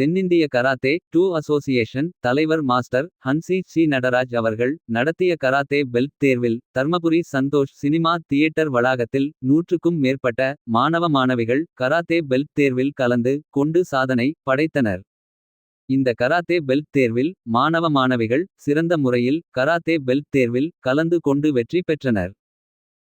தென்னிந்திய karate do association தலைவர் master hanshi C Nataraj அவர்கள் நடத்திய கராத்தே பெல்ட் தேர்வில் தர்மபுரி சந்தோஷ் சினிமா தியேட்டர் வளாகத்தில் நூற்றுக்கும் மேற்பட்ட மாணவ மாணவிகள் கராத்தே பெல்ட் தேர்வில் கலந்து கொண்டு சாதனை படைத்தனர். இந்த கராத்தே பெல்ட் தேர்வில் மாணவ மாணவிகள் சிறந்த முறையில் கராத்தே பெல்ட் தேர்வில் கலந்து கொண்டு வெற்றி பெற்றனர்.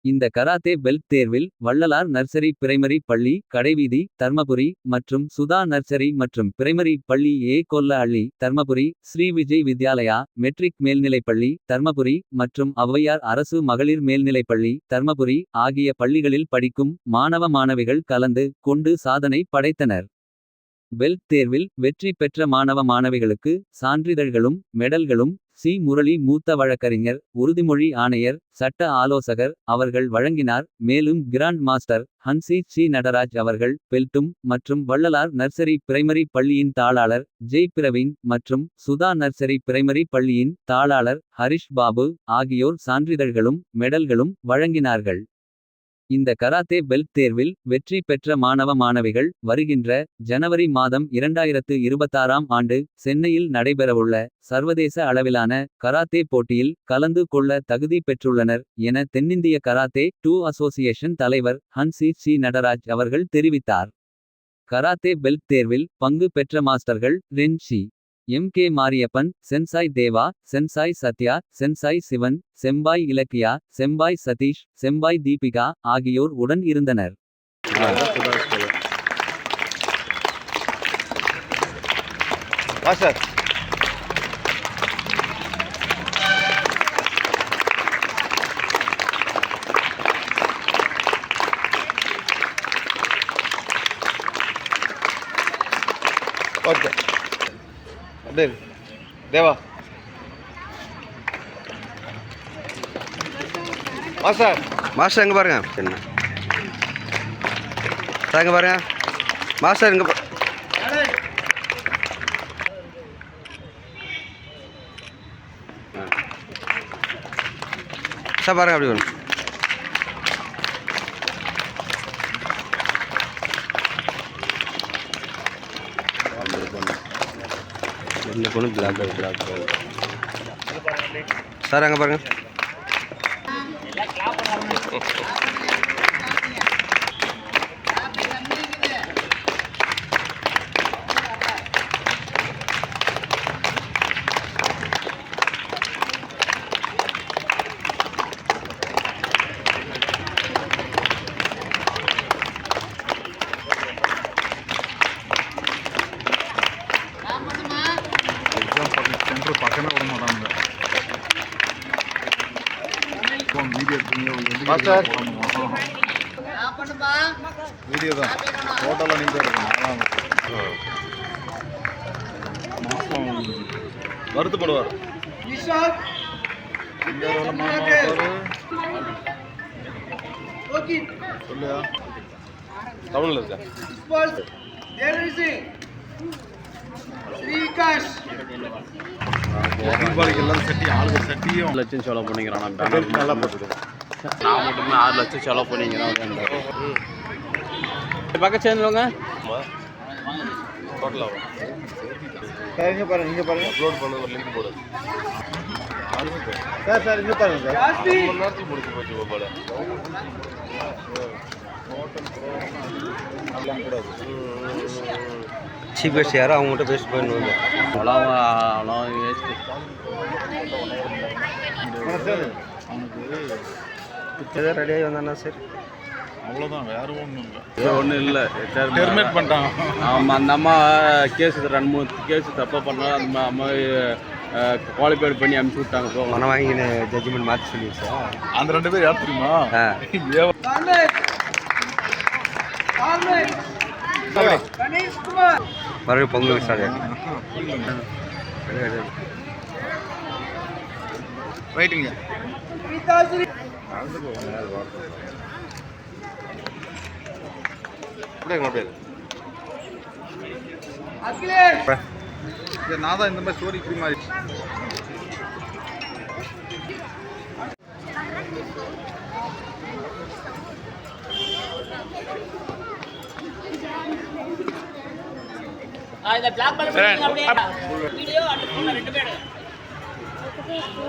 இந்த கராத்தே பெல்ட் தேர்வில் வள்ளலார் நர்சரி பிரைமரி பள்ளி கடைவீதி தர்மபுரி மற்றும் சுதா நர்சரி மற்றும் பிரைமரி பள்ளி ஏ கொல்ல அள்ளி தர்மபுரி ஸ்ரீ விஜய் வித்யாலயா மெட்ரிக் மேல்நிலைப்பள்ளி தர்மபுரி மற்றும் ஔவையார் அரசு மகளிர் மேல்நிலைப்பள்ளி தர்மபுரி ஆகிய பள்ளிகளில் படிக்கும் மாணவ மாணவிகள் கலந்து கொண்டு சாதனை படைத்தனர். பெல்ட் தேர்வில் வெற்றி பெற்ற மாணவ மாணவிகளுக்கு சான்றிதழ்களும் மெடல்களும் சி. முரளி மூத்த வழக்கறிஞர் உறுதிமொழி ஆணையர் சட்ட ஆலோசகர் அவர்கள் வழங்கினார். மேலும் grand master hanshi C. Natraj அவர்கள் பெல்டும் மற்றும் வள்ளலார் நர்சரி பிரைமரி பள்ளியின் தாளாளர் ஜெய் பிரவீன் மற்றும் சுதா நர்சரி பிரைமரி பள்ளியின் தாளாளர் ஹரிஷ் பாபு ஆகியோர் சான்றிதழ்களும் மெடல்களும் வழங்கினார்கள். இந்த கராத்தே பெல்ட் தேர்வில் வெற்றி பெற்ற மாணவ மாணவிகள் வருகின்ற ஜனவரி மாதம் 2026ஆம் ஆண்டு சென்னையில் நடைபெறவுள்ள சர்வதேச அளவிலான கராத்தே போட்டியில் கலந்து கொள்ள தகுதி பெற்றுள்ளனர் என தென்னிந்திய கராத்தே டூ அசோசியேஷன் தலைவர் ஹன்சி சி நடராஜ் அவர்கள் தெரிவித்தார். கராத்தே பெல்ட் தேர்வில் பங்கு பெற்ற மாஸ்டர்கள் renshi. M K Mariyappan sensei Deva sensei Sathya sensei Sivan sempai Ilakkiya sempai Sathish sempai Deepika ஆகியோர் உடன் இருந்தனர். ஓகே அப்படியே தேவா மாஸ்டர் மாஸ்டர் எங்கே பாருங்க என்ன சார் எங்கே பாருங்க மாஸ்டர் இங்கே சார் பாருங்க அப்படி ஒன்று இந்த பொண்ணு பிளாக் பிளாக் சார் அங்கே பாருங்கள் வீடியோ மாஸ்டர். வீடியோ தான் ஃபோட்டோலாம் நீங்கள் இருக்கணும் வருத்தப்படுவார். சொல்லியா? தமிழில் இருக்கா? லட்சம் செலவு பண்ணிக்கிறான். நல்லா போட்டுது நான் மட்டுமே ஆறு லட்சம் செலவு பண்ணிக்கிறேன் பக்கம் சேர்ந்துருவாங்க இங்கே பாருங்க இங்கே பாருங்க. அப்லோட் பண்ண ஒரு லிங்க் போடு. சார் சார் இங்கே பாருங்க சார். ஒரு மணி நேரத்தில் முடிச்சு போச்சு போல. சீஃப் கெஸ்ட் யாரோ அவங்ககிட்ட பேசிட்டு போயிடணும் அவ்வளோ வேஸ்ட்டு அவனுக்கு ரெடியாகி வந்தானா சார். அவ்வளோதான் வேற ஒன்றும் இல்லை. ஒன்றும் இல்லை டெர்மினேட் பண்ணிட்டான் ஆமாம் அந்த அம்மா கேஸ் ரெண்டு மூணு கேஸ் தப்பாக பண்ணாலும் அந்த அம்மா- குவாலிஃபைட் பண்ணி அனுப்பிச்சி விட்டாங்க பணம் வாங்கின ஜட்ஜ்மெண்ட் மாற்றி சொல்லிடுச்சா அந்த ரெண்டு பேர் யார் தெரியுமா? மறுபடியும் பொங்கல் ஸ்டார்ட் ரைட்டுங்க நான் தான் இந்த மாதிரி ஸ்டோரி இப்படி மாதிரி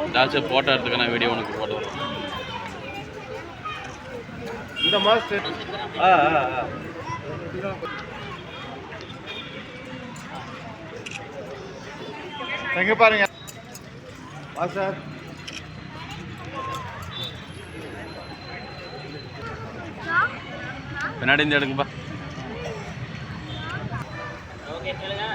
ஏதாச்சும் ஃபோட்டோ எடுத்துக்க நான் வீடியோ உனக்கு போட்டு வரேன் இந்த மாஸ்டர் ஆ ஆ ஆ. எங்க பாருங்க. மாஸ்டர் பின்னாடி இருந்து எடுங்கப்பா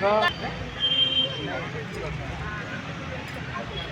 감사합니다.